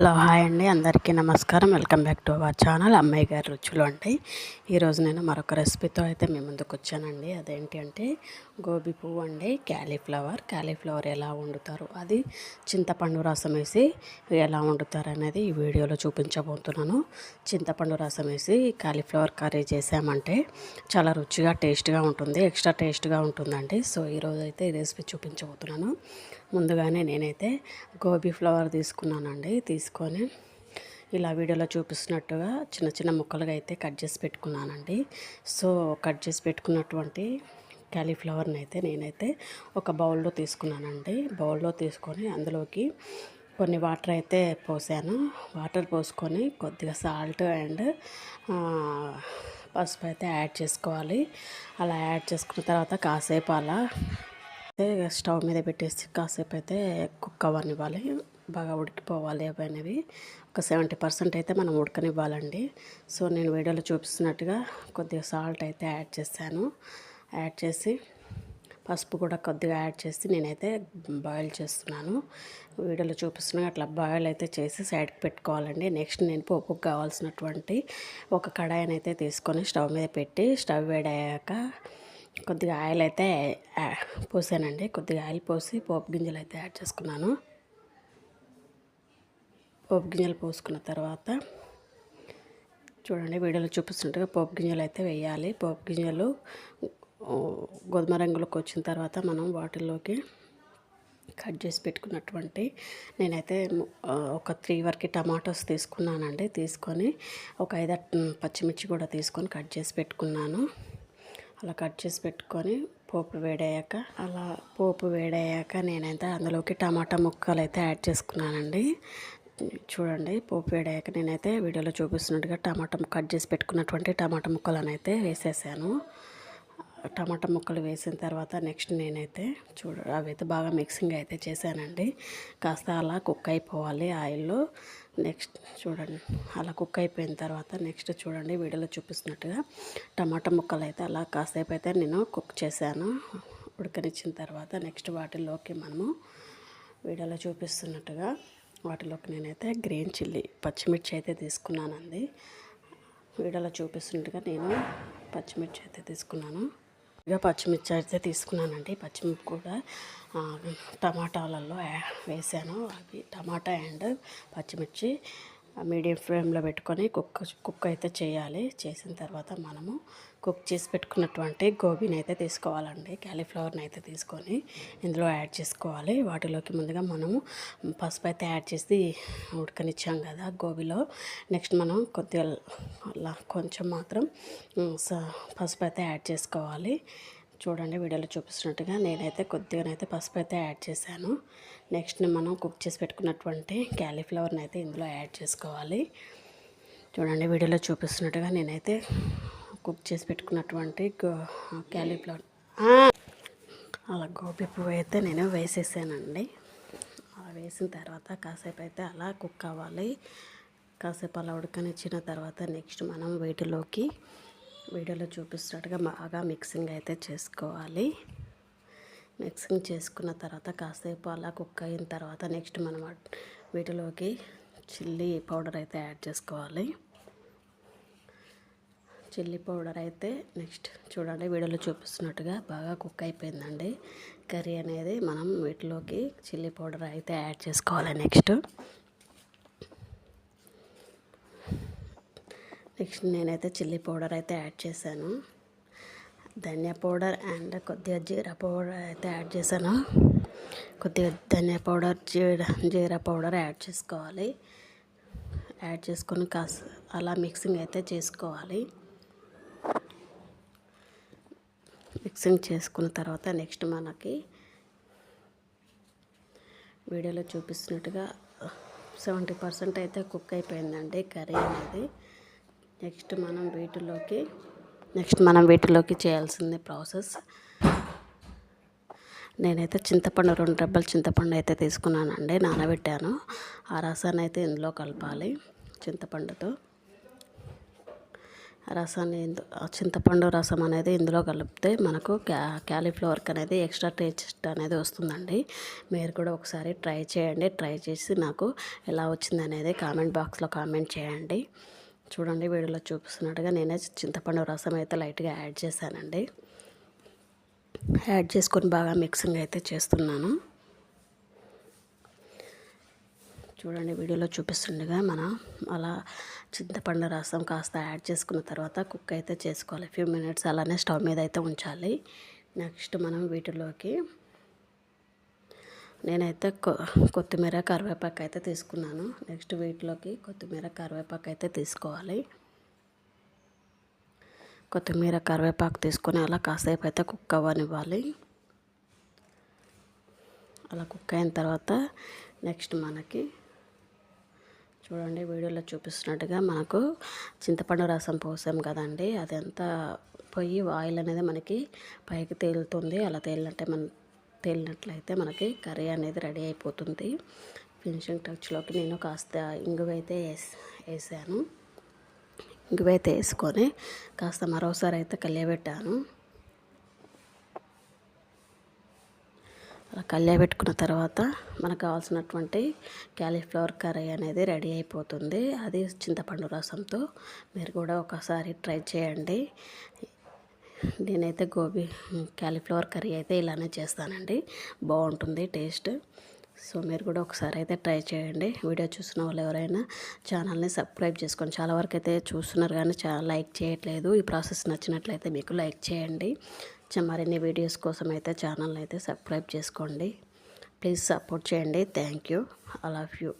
Hello hi అండి. అందరికీ నమస్కారం. Welcome back to our channel. అమ్మాయి గారి రుచులు అండి ఈరోజు నేను మరొక రెసిపీతో అయితే మీ ముందుకు వచ్చానండి. అదేంటి అంటే గోబీ పువ్వు అండి క్యాలీఫ్లవర్. క్యాలీఫ్లవర్ ఎలా వండుతారు? అది చింతపండు రసం వేసి ఎలా వండుతారు అనేది ఈ వీడియోలో చూపించబోతున్నాను. చింతపండు రసం వేసి క్యాలీఫ్లవర్ కర్రీ చేసామంటే చాలా రుచిగా టేస్ట్గా ఉంటుంది ఎక్స్ట్రా టేస్ట్గా ఉంటుందండి. సో ఈరోజు అయితే ఈ రెసిపీ చూపించబోతున్నాను. ముందుగానే నేనైతే గోబీ ఫ్లవర్ తీసుకున్నానండి. తీసుకొని ఇలా వీడియోలో చూపిస్తున్నట్టుగా చిన్న చిన్న ముక్కలుగా అయితే కట్ చేసి పెట్టుకున్నానండి. సో కట్ చేసి పెట్టుకున్నటువంటి క్యాలీఫ్లవర్ని అయితే నేనైతే ఒక బౌల్లో తీసుకున్నానండి. బౌల్లో తీసుకొని అందులోకి కొన్ని వాటర్ అయితే పోసాను. వాటర్ పోసుకొని కొద్దిగా సాల్ట్ అండ్ పసుపు అయితే యాడ్ చేసుకోవాలి. అలా యాడ్ చేసుకున్న తర్వాత కాసేపు అలా అయితే స్టవ్ మీద పెట్టేసి కాసేపు అయితే కుక్ అవ్వనివ్వాలి. బాగా ఉడికిపోవాలి అవనేవి. ఒక సెవెంటీ పర్సెంట్ అయితే మనం ఉడకనివ్వాలండి. సో నేను వీడియోలో చూపిస్తున్నట్టుగా కొద్దిగా సాల్ట్ అయితే యాడ్ చేశాను. యాడ్ చేసి పసుపు కూడా కొద్దిగా యాడ్ చేసి నేనైతే బాయిల్ చేస్తున్నాను. వీడియోలో చూపిస్తున్నాను అట్లా బాయిల్ అయితే చేసి సైడ్కి పెట్టుకోవాలండి. నెక్స్ట్ నేను పోపుకు కావాల్సినటువంటి ఒక కడాయిని అయితే తీసుకొని స్టవ్ మీద పెట్టి స్టవ్ వేడయ్యాక కొద్దిగా ఆయిల్ అయితే పోసానండి. కొద్దిగా ఆయిల్ పోసి పోపు గింజలు అయితే యాడ్ చేసుకున్నాను. పోపు గింజలు పోసుకున్న తర్వాత చూడండి వీడియోలో చూపిస్తున్నట్టుగా పోపు గింజలు అయితే వేయాలి. పోపు గింజలు గోధుమ రంగులోకి వచ్చిన తర్వాత మనం వాటిల్లోకి కట్ చేసి పెట్టుకున్నటువంటి నేనైతే ఒక త్రీ వరకు టమాటోస్ తీసుకున్నానండి. తీసుకొని ఒక ఐదు పచ్చిమిర్చి కూడా తీసుకొని కట్ చేసి పెట్టుకున్నాను. అలా కట్ చేసి పెట్టుకొని పోపు వేడయ్యాక అలా పోపు వేడయ్యాక నేనైతే అందులోకి టమాటా ముక్కలు అయితే యాడ్ చేసుకున్నానండి. చూడండి పోపు వేడయ్యాక నేనైతే వీడియోలో చూపిస్తున్నట్టుగా టమాటా కట్ చేసి పెట్టుకున్నటువంటి టమాటా ముక్కలను అయితే వేసేసాను. టమాటా ముక్కలు వేసిన తర్వాత నెక్స్ట్ నేనైతే చూడ అవైతే బాగా మిక్సింగ్ అయితే చేశానండి. కాస్త అలా కుక్ అయిపోవాలి ఆయిల్లో. నెక్స్ట్ చూడండి అలా కుక్ అయిపోయిన తర్వాత నెక్స్ట్ చూడండి వీడియోలో చూపిస్తున్నట్టుగా టమాటా ముక్కలు అయితే అలా కాసేపు అయితే నేను కుక్ చేశాను. ఉడకనిచ్చిన తర్వాత నెక్స్ట్ వాటిలోకి మనము వీడియోలో చూపిస్తున్నట్టుగా వాటిలోకి నేనైతే గ్రీన్ చిల్లీ పచ్చిమిర్చి అయితే తీసుకున్నానండి. వీడియోలో చూపిస్తున్నట్టుగా నేను పచ్చిమిర్చి అయితే తీసుకున్నాను. ఇక పచ్చిమిర్చి అయితే తీసుకున్నానండి. పచ్చిమిర్చి కూడా టమాటాలలో వేసాను. అవి టమాటా అండ్ పచ్చిమిర్చి. మీడియం ఫ్లేమ్లో పెట్టుకొని కుక్ కుక్ అయితే చేయాలి. చేసిన తర్వాత మనము కుక్ చేసి పెట్టుకున్నటువంటి గోబీని అయితే తీసుకోవాలండి. క్యాలీఫ్లవర్ని అయితే తీసుకొని ఇందులో యాడ్ చేసుకోవాలి. వాటిలోకి ముందుగా మనము పసుపు అయితే యాడ్ చేసి ఉడకనిచ్చాం కదా గోబీలో. నెక్స్ట్ మనం కొద్దిగా అలా కొంచెం మాత్రం పసుపు అయితే యాడ్ చేసుకోవాలి. చూడండి వీడియోలో చూపిస్తున్నట్టుగా నేనైతే కొద్దిగానైతే పసుపు అయితే యాడ్ చేశాను. నెక్స్ట్ మనం కుక్ చేసి పెట్టుకున్నటువంటి క్యాలీఫ్లవర్ని అయితే ఇందులో యాడ్ చేసుకోవాలి. చూడండి వీడియోలో చూపిస్తున్నట్టుగా నేనైతే కుక్ చేసి పెట్టుకున్నటువంటి క్యాలీఫ్లవర్. అలా గోబీ పువ్వు అయితే నేను వేసేసానండి. అలా వేసిన తర్వాత కాసేపు అయితే అలా కుక్ అవ్వాలి. కాసేపు అలా ఉడకనిచ్చిన తర్వాత నెక్స్ట్ మనం వీటిలోకి వీడియోలో చూపిస్తున్నట్టుగా బాగా మిక్సింగ్ అయితే చేసుకోవాలి. మిక్సింగ్ చేసుకున్న తర్వాత కాసేపు అలా కుక్ అయిన తర్వాత నెక్స్ట్ మనం వీటిలోకి చిల్లీ పౌడర్ అయితే యాడ్ చేసుకోవాలి. చిల్లీ పౌడర్ అయితే నెక్స్ట్ చూడండి వీడియోలో చూపిస్తున్నట్టుగా బాగా కుక్ అయిపోయిందండి. కర్రీ అనేది మనం వీటిలోకి చిల్లీ పౌడర్ అయితే యాడ్ చేసుకోవాలి నెక్స్ట్. నెక్స్ట్ నేనైతే చిల్లీ పౌడర్ అయితే యాడ్ చేశాను. ధనియా పౌడర్ అండ్ కొద్దిగా జీరా పౌడర్ అయితే యాడ్ చేశాను. కొద్దిగా dhania powder jeera jeera powder add చేసుకోవాలి. యాడ్ చేసుకొని కాస్త అలా మిక్సింగ్ అయితే చేసుకోవాలి. మిక్సింగ్ చేసుకున్న తర్వాత నెక్స్ట్ మనకి వీడియోలో చూపిస్తున్నట్టుగా సెవెంటీ పర్సెంట్ అయితే కుక్ అయిపోయిందండి కర్రీ అనేది. నెక్స్ట్ మనం వీటిలోకి నెక్స్ట్ మనం వీటిలోకి చేయాల్సింది ప్రాసెస్. నేనైతే చింతపండు రెండు రెబ్బల చింతపండు అయితే తీసుకున్నానండి నానబెట్టాను. ఆ రసాన్ని అయితే ఇందులో కలపాలి చింతపండుతో. రసాన్ని చింతపండు రసం అనేది ఇందులో కలిపితే మనకు క్యా క్యాలీఫ్లవర్కి అనేది ఎక్స్ట్రా టేస్ట్ అనేది వస్తుందండి. మీరు కూడా ఒకసారి ట్రై చేయండి ట్రై చేసి నాకు ఎలా వచ్చింది అనేది కామెంట్ బాక్స్లో కామెంట్ చేయండి. చూడండి వీడియోలో చూపిస్తున్నట్టుగా నేనే చింతపండు రసం అయితే లైట్గా యాడ్ చేశానండి. యాడ్ చేసుకొని బాగా మిక్సింగ్ అయితే చేస్తున్నాను. చూడండి వీడియోలో చూపిస్తుండగా మనం అలా చింతపండు రసం కాస్త యాడ్ చేసుకున్న తర్వాత కుక్ అయితే చేసుకోవాలి. ఫ్యూ మినిట్స్ అలానే స్టవ్ మీద అయితే ఉంచాలి. నెక్స్ట్ మనం వీటిలోకి నేనైతే కొత్తిమీర కరివేపాకు అయితే తీసుకున్నాను. నెక్స్ట్ వీటిలోకి కొత్తిమీర కరివేపాకు అయితే తీసుకోవాలి. కొత్తిమీర కరివేపాకు తీసుకొని అలా కాసేపు అయితే కుక్ అవ్వనివ్వాలి. అలా కుక్ అయిన తర్వాత నెక్స్ట్ మనకి చూడండి వీడియోలో చూపిస్తున్నట్టుగా మనకు చింతపండు రసం పోసాం కదండి. అదంతా పొయ్యి ఆయిల్ అనేది మనకి పైకి తేలుతుంది. అలా తేలినట్టే మన తేలినట్లయితే మనకి కర్రీ అనేది రెడీ అయిపోతుంది. ఫినిషింగ్ టచ్లోకి నేను కాస్త ఇంగువైతే వేసి వేసాను ఇంగువైతే వేసుకొని కాస్త మరోసారి అయితే కలియబెట్టాను అలా కళ్ళబెట్టుకున్న తర్వాత మనకు కావాల్సినటువంటి క్యాలీఫ్లవర్ కర్రీ అనేది రెడీ అయిపోతుంది. అది చింతపండు రసంతో మీరు కూడా ఒకసారి ట్రై చేయండి. నేనైతే గోబీ క్యాలీఫ్లవర్ కర్రీ అయితే ఇలానే చేస్తానండి. బాగుంటుంది టేస్ట్. సో మీరు కూడా ఒకసారి అయితే ట్రై చేయండి. వీడియో చూసిన వాళ్ళు ఎవరైనా ఛానల్ని సబ్స్క్రైబ్ చేసుకోండి చాలా వరకు అయితే చూస్తున్నారు కానీ చాలా లైక్ చేయట్లేదు. ఈ ప్రాసెస్ నచ్చినట్లయితే మీకు లైక్ చేయండి. మరిన్ని వీడియోస్ కోసం అయితే ఛానల్ని అయితే సబ్స్క్రైబ్ చేసుకోండి. ప్లీజ్ సపోర్ట్ చేయండి. Thank you. I love you.